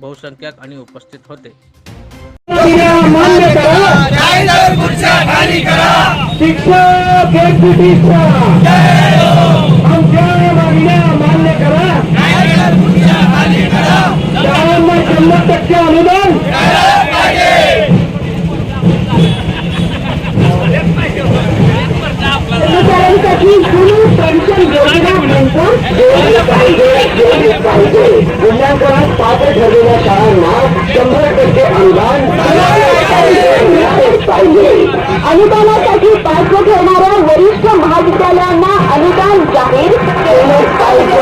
बहुसंख्याक आणि उपस्थित होते. मान्य करा शिक्षक एकजुटीचा आमच्या मागण्या मान्य करा शाळांना शंभर टक्के अनुदान कर्मचाऱ्यांसाठी जुनी पेन्शन योजना नेमकं जोडली पाहिजे जोडली पाहिजे मूल्यांकनात पात्र ठरलेल्या शाळांना शंभर टक्के अनुदान मिळालेच पाहिजे मिळालेच पाहिजे अनुदानासाठी पात्र ठरणाऱ्या वरिष्ठ महाविद्यालयांना अनुदान जाहीर केलेच पाहिजे.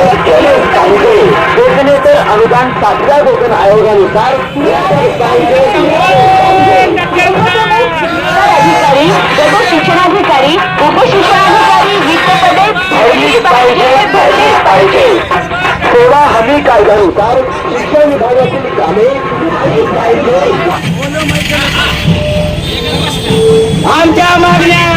अनुदान सातव्या वेतन आयोगानुसार मिळालेच पाहिजे. अधिकारी गट शिक्षणाधिकारी उपशिक्षणाधिकारी वित्त पदे पाहिजे पाहिजे. सेवा हमी कायद्यानुसार शिक्षण विभागातील कामे आमच्या मागण्या आमच्या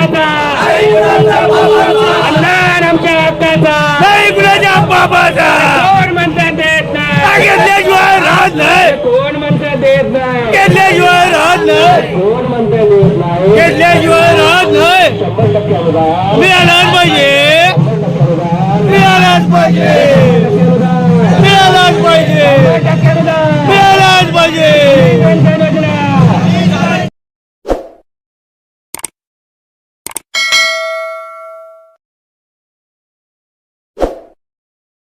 बाबाचा. अन्नान कोण म्हणतात देत नाही? घेतल्याशिवाय राहत नाही. कोण म्हणतात देत नाही? घेतल्याशिवाय राहत नाही. कोण म्हणतात देत नाही? घेतल्याशिवाय राहत नाही. मिळालाच पाहिजे.